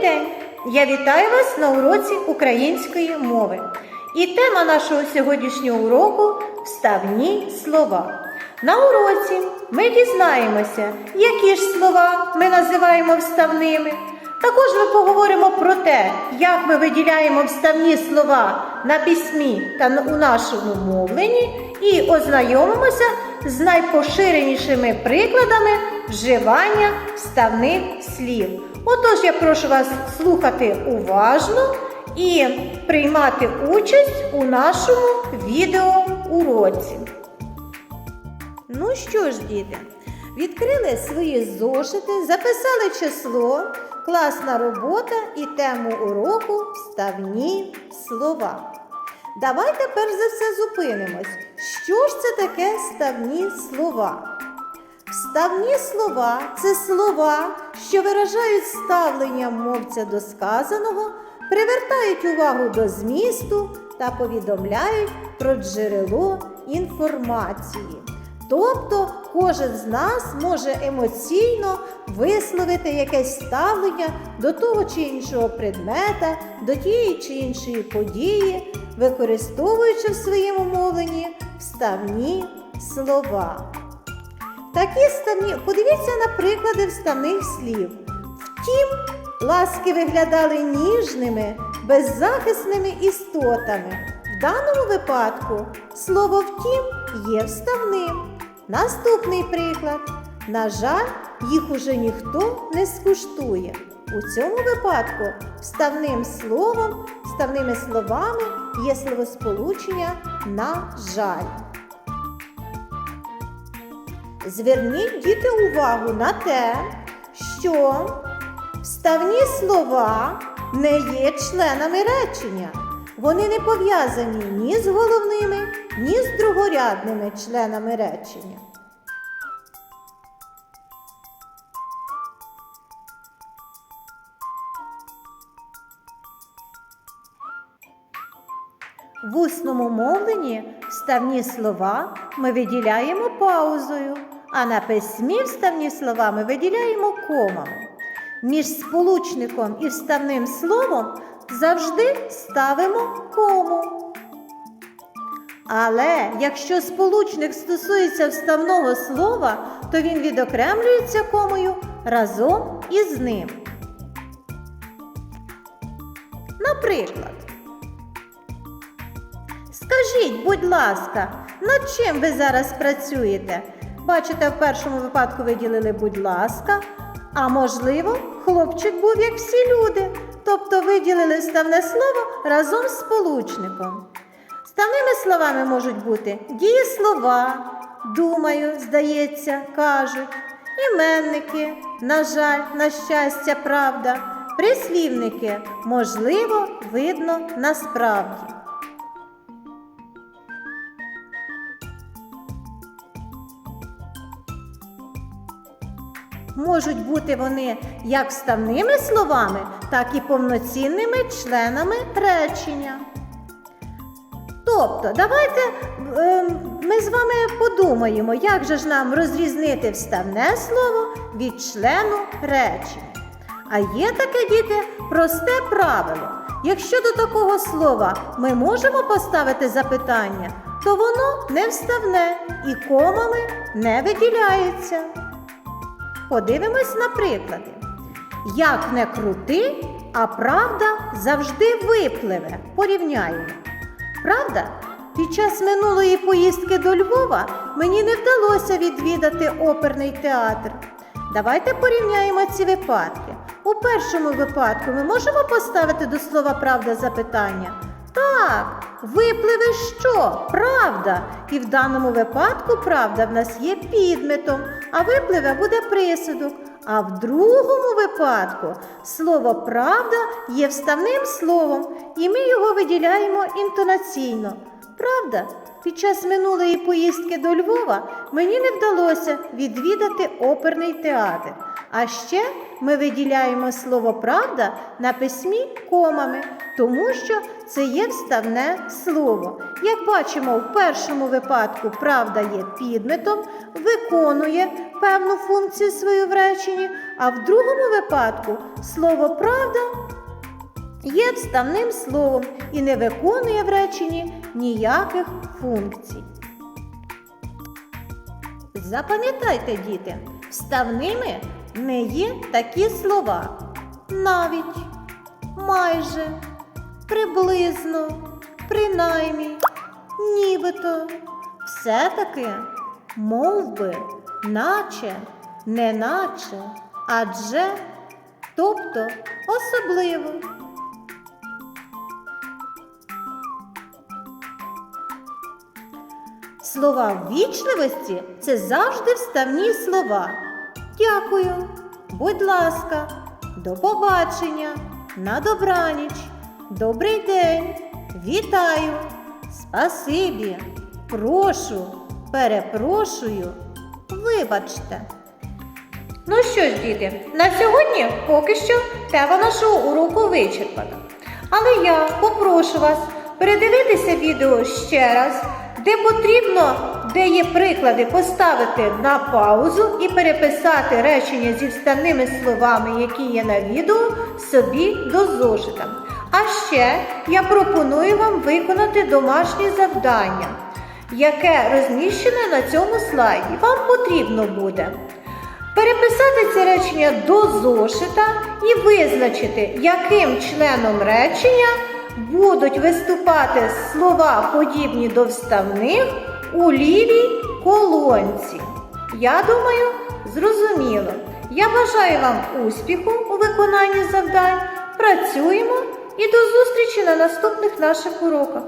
день! Я вітаю вас на уроці української мови. І тема нашого сьогоднішнього уроку вставні слова. На уроці ми дізнаємося, які ж слова ми називаємо вставними. Також ми поговоримо про те, як ми виділяємо вставні слова на письмі та у нашому мовленні, і ознайомимося з найпоширенішими прикладами вживання вставних слів. Отож, я прошу вас слухати уважно і приймати участь у нашому відеоуроці. Ну що ж, діти, відкрили свої зошити, записали число, класна робота і тему уроку вставні слова. Давайте перш за все зупинимось. Що ж це таке вставні слова? Вставні слова це слова, що виражають ставлення мовця до сказаного, привертають увагу до змісту та повідомляють про джерело інформації. Тобто кожен з нас може емоційно висловити якесь ставлення до того чи іншого предмета, до тієї чи іншої події, використовуючи в своєму мовленні вставні слова. Такі вставні, подивіться на приклади вставних слів. Втім, ласки виглядали ніжними, беззахисними істотами. В даному випадку слово втім є вставним. Наступний приклад. На жаль, їх уже ніхто не скуштує. У цьому випадку вставним словом, вставними словами є словосполучення на жаль. Зверніть діти увагу на те, що вставні слова не є членами речення. Вони не пов'язані ні з головними, ні з другорядними членами речення. В усному мовленні вставні слова ми виділяємо паузою, а на письмі вставні слова ми виділяємо комами. Між сполучником і вставним словом завжди ставимо кому. Але якщо сполучник стосується вставного слова, то він відокремлюється комою разом із ним. Наприклад, Скажіть, будь ласка, над чим ви зараз працюєте? Бачите, в першому випадку виділили, будь ласка, а можливо, хлопчик був як всі люди, тобто виділили вставне слово разом з сполучником. Ставними словами можуть бути дієслова, думаю, здається, кажуть, іменники, на жаль, на щастя, правда, прислівники, можливо, видно насправді. Можуть бути вони як вставними словами, так і повноцінними членами речення. Тобто, давайте е, ми з вами подумаємо, як же ж нам розрізнити вставне слово від члену речення. А є таке діти просте правило. Якщо до такого слова ми можемо поставити запитання, то воно не вставне і комами не виділяється. Подивимось на приклади. Як не крути, а правда завжди випливе. Порівняємо. Правда, під час минулої поїздки до Львова мені не вдалося відвідати оперний театр. Давайте порівняємо ці випадки. У першому випадку ми можемо поставити до слова правда запитання. Так, випливе що? Правда. І в даному випадку правда в нас є підметом, а випливе буде присудок. А в другому випадку слово правда є вставним словом, і ми його виділяємо інтонаційно. Правда, під час минулої поїздки до Львова мені не вдалося відвідати оперний театр. А ще ми виділяємо слово правда на письмі комами, тому що це є вставне слово. Як бачимо, в першому випадку правда є підметом, виконує певну функцію свою в реченні, а в другому випадку слово правда є вставним словом і не виконує в реченні ніяких функцій. Запам'ятайте, діти, вставними не є такі слова. Навіть, майже, приблизно, принаймні, нібито. Все-таки мов би, наче, неначе, адже, тобто особливо. Слова ввічливості це завжди вставні слова. Дякую, будь ласка, до побачення, на добраніч, добрий день, вітаю, спасибі, прошу, перепрошую, вибачте. Ну що ж, діти, на сьогодні поки що тема нашого уроку вичерпана. Але я попрошу вас передивитися відео ще раз, де потрібно, де є приклади, поставити на паузу і переписати речення зі вставними словами, які є на відео, собі до зошита. А ще я пропоную вам виконати домашнє завдання, яке розміщене на цьому слайді. Вам потрібно буде. Переписати це речення до зошита і визначити, яким членом речення будуть виступати слова, подібні до вставних у лівій колонці. Я думаю, зрозуміло. Я бажаю вам успіху у виконанні завдань. Працюємо і до зустрічі на наступних наших уроках.